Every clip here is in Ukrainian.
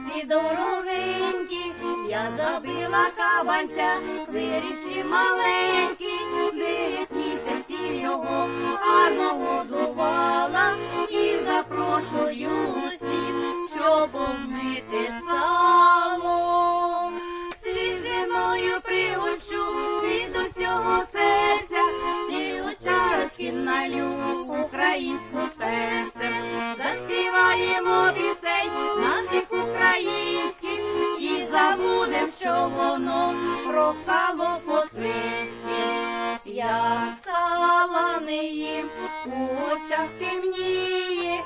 Хлопці дорогенькі, я забила кабанця, виріші маленькі, дев'ять місяців його гарно годувала і запрошую усіх, щоб обмити сало. Свіжиною пригощу від усього серця, ще у чарочки налю українську спецем, заспіваємо. Воно прохало по-свинськи. Я сала не їм, у очах темніє,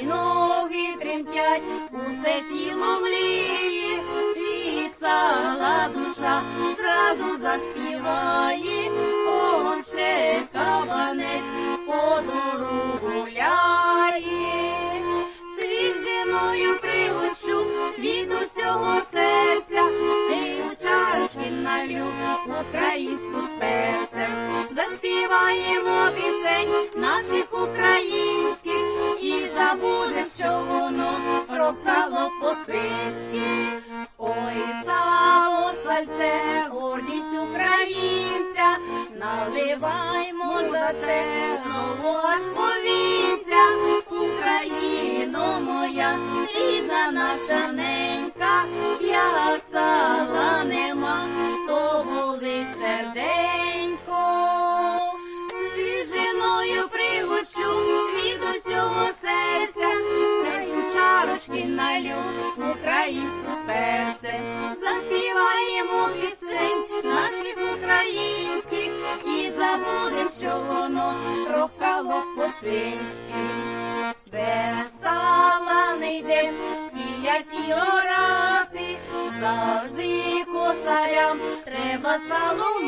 і ноги тремтять, усе тіло мліє, від сала душа зразу заспіває, он ще кабанець по дорогу гуляє. Свіжиною пригощу від усього серця, що воно рохало по-свинськи. Ой, сало, сальце, гордість українця, наливаймо за це знову аж повінця. Україно моя, рідна наша ненька, українську серце. Заспіваємо пісень наших українських і забудем, що воно рохало по-свинськи. Без сала не йде, сіять і орати, завжди косарям треба сало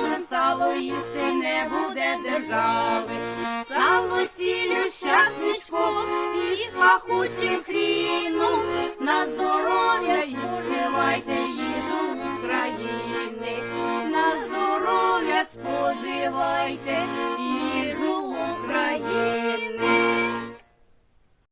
будем сало їсти, не буде держави. Сало сілю щасничком і з пахучим хріном, на здоров'я й споживайте їжу України, на здоров'я споживайте